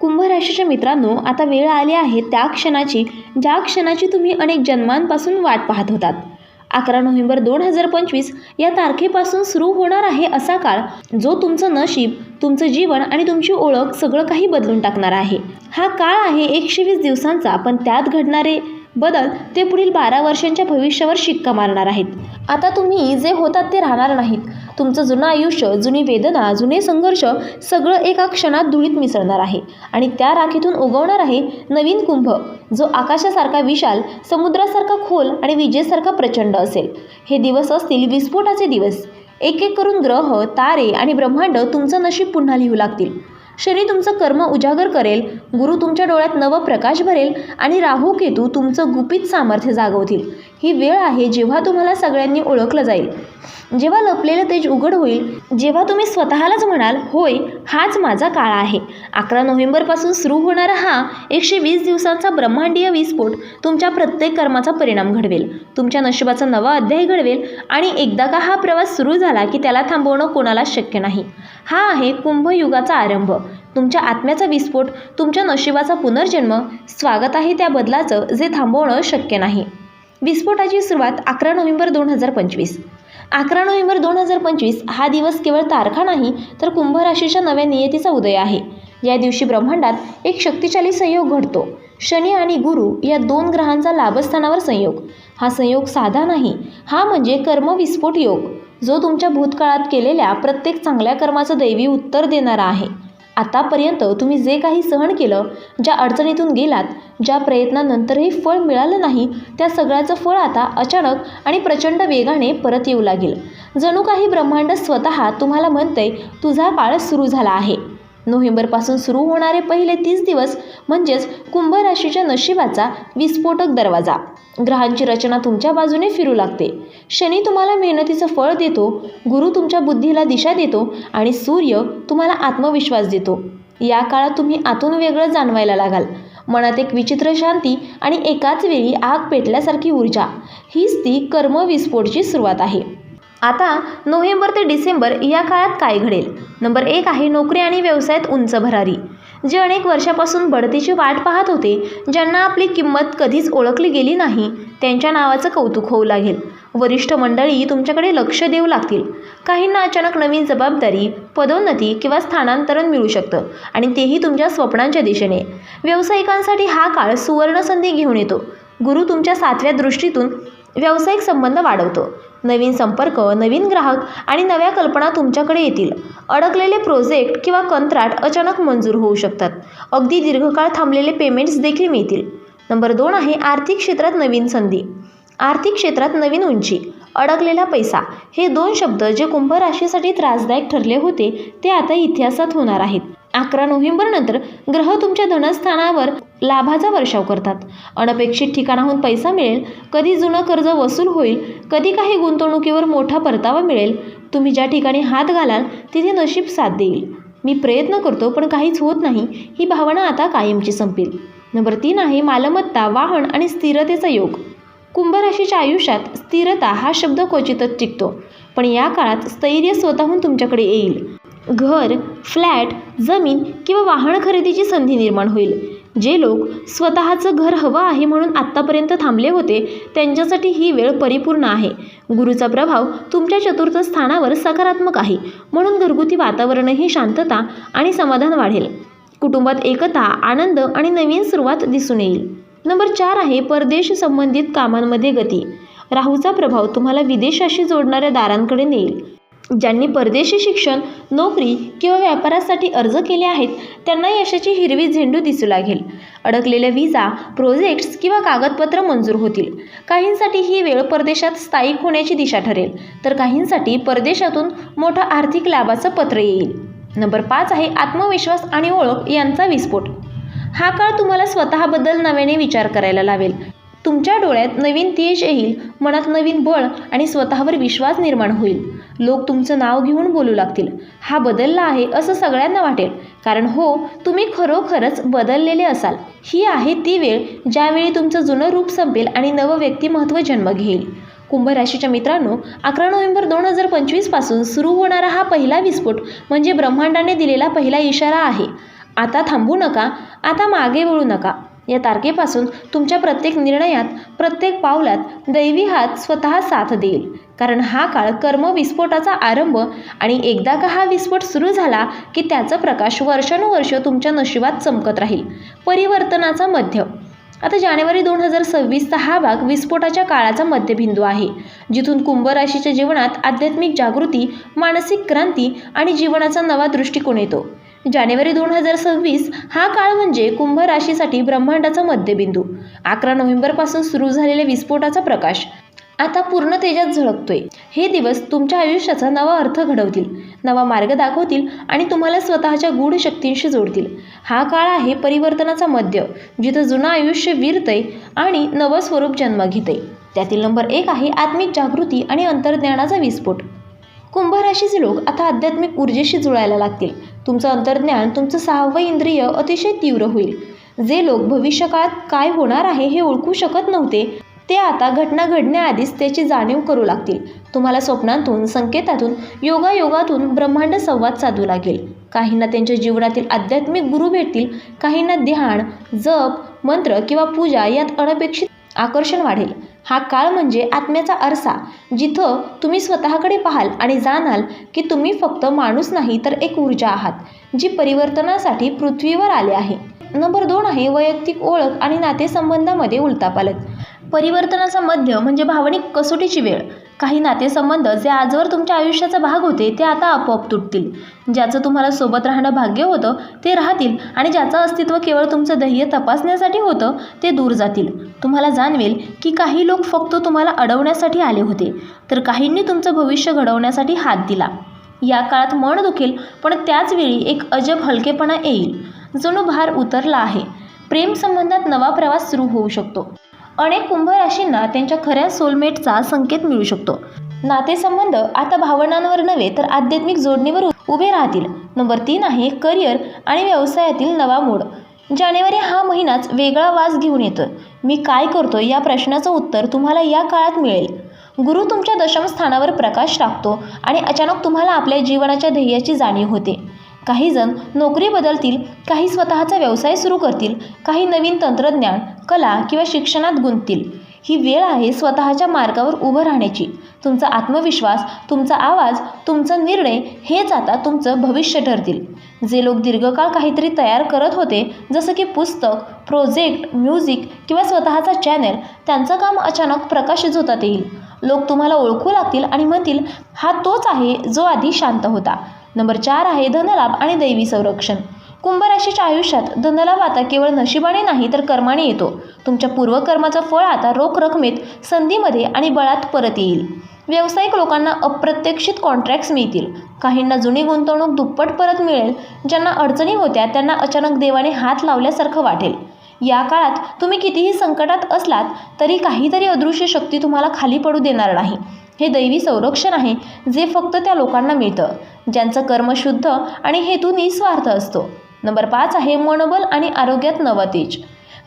कुंभ राशीच्या मित्रांनो आता वेळ आली आहे त्या क्षणाची ज्या क्षणाची तुम्ही अनेक जन्मांपासून वाट पाहत होतात. अकरा नोव्हेंबर दोन हजार पंचवीस या तारखेपासून सुरू होणार आहे असा काळ जो तुमचं नशीब तुमचं जीवन आणि तुमची ओळख सगळं काही बदलून टाकणार आहे. हा काळ आहे एकशे वीस दिवसांचा पण त्यात घडणारे बदल ते पुढील बारा वर्षांच्या भविष्यावर शिक्का मारणार आहेत. आता तुम्ही जे होतात ते राहणार नाहीत. तुमचं जुनं आयुष्य जुनी वेदना जुने संघर्ष सगळं एका क्षणात धुळीत मिसळणार आहे. आणि त्या राखीतून उगवणार आहे नवीन कुंभ जो आकाशासारखा विशाल समुद्रासारखा खोल आणि विजेसारखा प्रचंड असेल. हे दिवस असतील विस्फोटाचे दिवस. एक एक करून ग्रह तारे आणि ब्रह्मांड तुमचं नशीब पुन्हा लिहू लागतील. शनी तुमचं कर्म उजागर करेल गुरु तुमच्या डोळ्यात नवप्रकाश भरेल आणि राहू केतू तुमचं गुपित सामर्थ्य जागवतील. ही वेळ आहे जेव्हा तुम्हाला सगळ्यांनी ओळखलं जाईल. जेव्हा लपलेलं तेज उघड होईल जेव्हा तुम्ही स्वतःलाच म्हणाल होय हाच माझा काळ आहे. अकरा नोव्हेंबरपासून सुरू होणारा हा एकशे वीस दिवसांचा ब्रह्मांडीय विस्फोट तुमच्या प्रत्येक कर्माचा परिणाम घडवेल. तुमच्या नशिबाचा नवा अध्याय घडवेल आणि एकदा का हा प्रवास सुरू झाला की त्याला थांबवणं कोणाला शक्य नाही. हा आहे कुंभयुगाचा आरंभ. तुमच्या आत्म्याचा विस्फोट तुमच्या नशिबाचा पुनर्जन्म स्वागत आहे त्या बदलाचं जे थांबवणं शक्य नाही. विस्फोटाची सुरुवात अकरा नोव्हेंबर दोन हजार पंचवीस. अकरा नोव्हेंबर दोन हजार पंचवीस हा दिवस केवळ तारखा नाही तर कुंभ राशीच्या नव्या नियतीचा उदय आहे. या दिवशी ब्रह्मांडात एक शक्तिशाली संयोग घडतो. शनी आणि गुरु या दोन ग्रहांचा लाभस्थानावर संयोग. हा संयोग साधा नाही हा म्हणजे कर्मविस्फोट योग जो तुमच्या भूतकाळात केलेल्या प्रत्येक चांगल्या कर्माचं दैवी उत्तर देणारा आहे. आतापर्यंत तुम्ही जे काही सहन केलं ज्या अडचणीतून गेलात ज्या प्रयत्नानंतरही फळ मिळालं नाही त्या सगळ्याचं फळ आता अचानक आणि प्रचंड वेगाने परत येऊ लागेल. जणू काही ब्रह्मांड स्वतः तुम्हाला म्हणते तुझा काळ सुरू झाला आहे. नोव्हेंबरपासून सुरू होणारे पहिले तीस दिवस म्हणजेच कुंभ राशीच्या नशिबाचा विस्फोटक दरवाजा. ग्रहांची रचना तुमच्या बाजूने फिरू लागते. शनी तुम्हाला मेहनतीचं फळ देतो गुरु तुमच्या बुद्धीला दिशा देतो आणि सूर्य तुम्हाला आत्मविश्वास देतो. या काळात तुम्ही आतून वेगळं जाणवायला लागाल. मनात एक विचित्र शांती आणि एकाच वेळी आग पेटल्यासारखी ऊर्जा. हीच ती कर्मविस्फोटची सुरुवात आहे. आता नोव्हेंबर ते डिसेंबर या काळात काय घडेल? नंबर एक आहे नोकरी आणि व्यवसायात उंच भरारी. जे अनेक वर्षापासून बढतीची वाट पाहत होते ज्यांना आपली किंमत कधीच ओळखली गेली नाही त्यांच्या नावाचं कौतुक होऊ लागेल. वरिष्ठ मंडळी तुमच्याकडे लक्ष देऊ लागतील. काहींना अचानक नवीन जबाबदारी पदोन्नती किंवा स्थानांतरण मिळू शकतं आणि तेही तुमच्या स्वप्नांच्या दिशेने. व्यावसायिकांसाठी हा काळ सुवर्णसंधी घेऊन येतो. गुरु तुमच्या सातव्या दृष्टीतून व्यावसायिक संबंध वाढवतो. नवीन संपर्क नवीन ग्राहक आणि नव्या कल्पना तुमच्याकडे येतील. अडकलेले प्रोजेक्ट किंवा कंत्राट अचानक मंजूर होऊ शकतात. अगदी दीर्घकाळ थांबलेले पेमेंट्स देखील मिळतील. नंबर दोन आहे आर्थिक क्षेत्रात नवीन संधी. आर्थिक क्षेत्रात नवीन उंची अडकलेला पैसा हे दोन शब्द जे कुंभ राशीसाठी त्रासदायक ठरले होते ते आता इतिहासात होणार आहेत. अकरा नोव्हेंबरनंतर ग्रह तुमच्या धनस्थानावर लाभाचा वर्षाव करतात. अनपेक्षित ठिकाणाहून पैसा मिळेल कधी जुनं कर्ज वसूल होईल कधी काही गुंतवणुकीवर मोठा परतावा मिळेल. तुम्ही ज्या ठिकाणी हात घालाल तिथे नशीब साथ देईल. मी प्रयत्न करतो पण काहीच होत नाही ही भावना आता कायमची संपेल. नंबर तीन आहे मालमत्ता वाहन आणि स्थिरतेचा योग. कुंभराशीच्या आयुष्यात स्थिरता हा शब्द क्वचितच टिकतो पण या काळात स्थैर्य स्वतःहून तुमच्याकडे येईल. घर फ्लॅट जमीन किंवा वाहन खरेदीची संधी निर्माण होईल. जे लोक स्वतःचं घर हवं आहे म्हणून आत्तापर्यंत थांबले होते त्यांच्यासाठी ही वेळ परिपूर्ण आहे. गुरुचा प्रभाव तुमच्या चतुर्थ स्थानावर सकारात्मक आहे म्हणून घरगुती वातावरणही शांतता आणि समाधान वाढेल. कुटुंबात एकता आनंद आणि नवीन सुरुवात दिसून येईल. नंबर चार आहे परदेश संबंधित कामांमध्ये गती. राहूचा प्रभाव तुम्हाला विदेशाशी जोडणाऱ्या दारांकडे नेईल. ज्यांनी परदेशी शिक्षण नोकरी किंवा व्यापारासाठी अर्ज केले आहेत त्यांना यशाची हिरवी झेंडू दिसू लागेल. अडकलेल्या विजा प्रोजेक्ट्स किंवा कागदपत्र मंजूर होतील. काहींसाठी ही वेळ परदेशात स्थायिक होण्याची दिशा ठरेल तर काहींसाठी परदेशातून मोठं आर्थिक लाभाचं पत्र येईल. नंबर पाच आहे आत्मविश्वास आणि ओळख यांचा विस्फोट. हा काळ तुम्हाला स्वतःबद्दल नव्याने विचार करायला लावेल. तुमच्या डोळ्यात नवीन तेज येईल मनात नवीन बळ आणि स्वतःवर विश्वास निर्माण होईल. लोक तुमचं नाव घेऊन बोलू लागतील. हा बदलला आहे असं सगळ्यांना वाटेल. कारण हो तुम्ही खरोखरच बदललेले असाल. ही आहे ती वेळ ज्यावेळी तुमचं जुनं रूप संपेल आणि नवं व्यक्तिमत्व जन्म घेईल. कुंभ राशीच्या मित्रांनो अकरा नोव्हेंबर दोन हजार पंचवीसपासून सुरू होणारा हा पहिला विस्फोट म्हणजे ब्रह्मांडाने दिलेला पहिला इशारा आहे. आता थांबू नका आता मागे वळू नका. या तारखेपासून तुमच्या प्रत्येक निर्णयात प्रत्येक पावलात दैवी हात स्वतः साथ देईल. कारण हा काळ कर्मविस्फोटाचा आरंभ आणि एकदा का हा विस्फोट सुरू झाला की त्याचा प्रकाश वर्षानुवर्ष तुमच्या नशिबात चमकत राहील. परिवर्तनाचा मध्य. आता जानेवारी दोन हजार सव्वीसचा हा भाग विस्फोटाच्या काळाचा मध्यबिंदू आहे जिथून कुंभ राशीच्या जीवनात आध्यात्मिक जागृती मानसिक क्रांती आणि जीवनाचा नवा दृष्टिकोन येतो. जानेवारी दोन हजार सव्वीस हा काळ म्हणजे कुंभ राशीसाठी ब्रह्मांडाचा मध्यबिंदू. अकरा नोव्हेंबरपासून सुरू झालेल्या विस्फोटाचा प्रकाश. आता पूर्ण तेजात झळकतोय. हे दिवस तुमच्या आयुष्याचा नवा अर्थ घडवतील नवा मार्ग दाखवतील आणि तुम्हाला स्वतःच्या गूढ शक्तींशी जोडतील. हा काळ आहे परिवर्तनाचा मध्य जिथं जुनं आयुष्य विरतय आणि नवं स्वरूप जन्म घेतय. त्यातील नंबर एक आहे आत्मिक जागृती आणि अंतर्ज्ञानाचा विस्फोट. कुंभ राशीचे लोक आता आध्यात्मिक ऊर्जेशी जुळायला लागतील. तुमचं अंतर्ज्ञान तुमचं सहावं इंद्रिय अतिशय तीव्र होईल. जे लोक भविष्यकाळात काय होणार आहे हे ओळखू शकत नव्हते ते आता घटना घडण्याआधीच त्याची जाणीव करू लागतील. तुम्हाला स्वप्नांतून संकेतातून योगायोगातून ब्रह्मांड संवाद साधू लागेल. काहींना त्यांच्या जीवनातील आध्यात्मिक गुरु भेटतील काहींना ध्यान जप मंत्र किंवा पूजा यात अनपेक्षित आकर्षण वाढेल. हा काळ म्हणजे आत्म्याचा आरसा जिथं तुम्ही स्वतःकडे पाहाल आणि जाणाल की तुम्ही फक्त माणूस नाही तर एक ऊर्जा आहात जी परिवर्तनासाठी पृथ्वीवर आले आहे. नंबर दोन आहे वैयक्तिक ओळख आणि नातेसंबंधामध्ये उलतापालट परिवर्तनाचा मध्य म्हणजे भावनिक कसोटीची वेळ. काही नातेसंबंध जे आजवर तुमच्या आयुष्याचा भाग होते ते आता आपोआप तुटतील. ज्याचं तुम्हाला सोबत राहणं भाग्य होतं ते राहतील आणि ज्याचं अस्तित्व केवळ तुमचं ध्येय तपासण्यासाठी होतं ते दूर जातील. तुम्हाला जाणवेल की काही लोक फक्त तुम्हाला अडवण्यासाठी आले होते तर काहींनी तुमचं भविष्य घडवण्यासाठी हात दिला. या काळात मन दुखेल पण त्याचवेळी एक अजब हलकेपणा येईल जणू भार उतरला आहे. प्रेमसंबंधात नवा प्रवास सुरू होऊ शकतो. अनेक कुंभ राशींना त्यांच्या खऱ्या सोलमेटचा संकेत मिळू शकतो. नातेसंबंध आता भावनांवर नव्हे तर आध्यात्मिक जोडणीवर उभे राहतील. नंबर तीन आहे करिअर आणि व्यवसायातील नवा मोड. जानेवारी हा महिनाच वेगळा वास घेऊन येतो मी काय करतो या प्रश्नाचं उत्तर तुम्हाला या काळात मिळेल. गुरु तुमच्या दशम स्थानावर प्रकाश टाकतो आणि अचानक तुम्हाला आपल्या जीवनाच्या ध्येयाची जाणीव होते. काहीजण नोकरी बदलतील काही स्वतःचा व्यवसाय सुरू करतील काही नवीन तंत्रज्ञान कला किंवा शिक्षणात गुंततील. ही वेळ आहे स्वतःच्या मार्गावर उभं राहण्याची. तुमचा आत्मविश्वास तुमचा आवाज तुमचा निर्णय हेच आता तुमचं भविष्य ठरतील. जे लोक दीर्घकाळ काहीतरी तयार करत होते जसं की पुस्तक प्रोजेक्ट म्युझिक किंवा स्वतःचा चॅनल त्यांचं काम अचानक प्रकाशित होतात येईल. लोक तुम्हाला ओळखू लागतील आणि म्हणतील हा तोच आहे जो आधी शांत होता. नंबर चार आहे धनलाभ आणि दैवी संरक्षण. कुंभ राशीच्या आयुष्यात धनलाभ आता केवळ नशिबाने नाही तर कर्माने येतो. तुमच्या पूर्वकर्माचं फळ आता रोख रकमेत संधीमध्ये आणि बळात परत येईल. व्यावसायिक लोकांना अप्रत्यक्षित कॉन्ट्रॅक्ट्स मिळतील. काहींना जुनी गुंतवणूक दुप्पट परत मिळेल. ज्यांना अडचणी होत्या त्यांना अचानक देवाने हात लावल्यासारखं वाटेल. या काळात तुम्ही कितीही संकटात असलात तरी काहीतरी अदृश्य शक्ती तुम्हाला खाली पडू देणार नाही. हे दैवी संरक्षण आहे जे फक्त त्या लोकांना मिळतं ज्यांचं कर्म शुद्ध आणि हेतू निस्वार्थ असतो. नंबर पाच आहे मनोबल आणि आरोग्यात नवं तेज.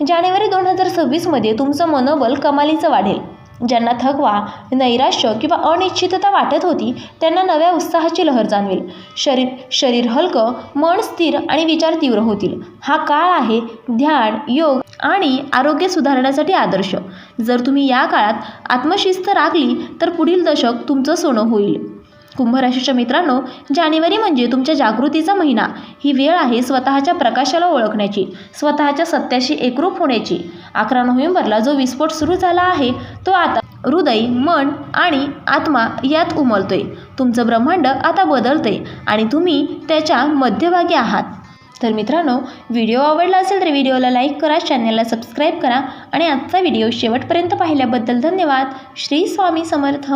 जानेवारी दोन हजार सव्वीसमध्ये तुमचं मनोबल कमालीचं वाढेल. ज्यांना थकवा नैराश्य किंवा अनिश्चितता वाटत होती त्यांना नव्या उत्साहाची लहर जाणवेल. शरीर शरीर हलकं मन स्थिर आणि विचार तीव्र होतील. हा काळ आहे ध्यान योग आणि आरोग्य सुधारण्यासाठी आदर्श. जर तुम्ही या काळात आत्मशिस्त राखली तर पुढील दशक तुमचं सोनं होईल. कुंभराशीच्या मित्रांनो जानेवारी म्हणजे तुमच्या जागृतीचा महिना. ही वेळ आहे स्वतःच्या प्रकाशाला ओळखण्याची स्वतःच्या सत्याशी एकरूप होण्याची. अकरा नोव्हेंबरला जो विस्फोट सुरू झाला आहे तो आता हृदय मन आणि आत्मा यात उमलतोय. तुमचं ब्रह्मांड आता बदलतंय आणि तुम्ही त्याच्या मध्यभागी आहात. तर मित्रांनो व्हिडिओ आवडला असेल तर व्हिडिओला लाईक करा चॅनलला सबस्क्राईब करा आणि आजचा व्हिडिओ शेवटपर्यंत पाहिल्याबद्दल धन्यवाद. श्री स्वामी समर्थ.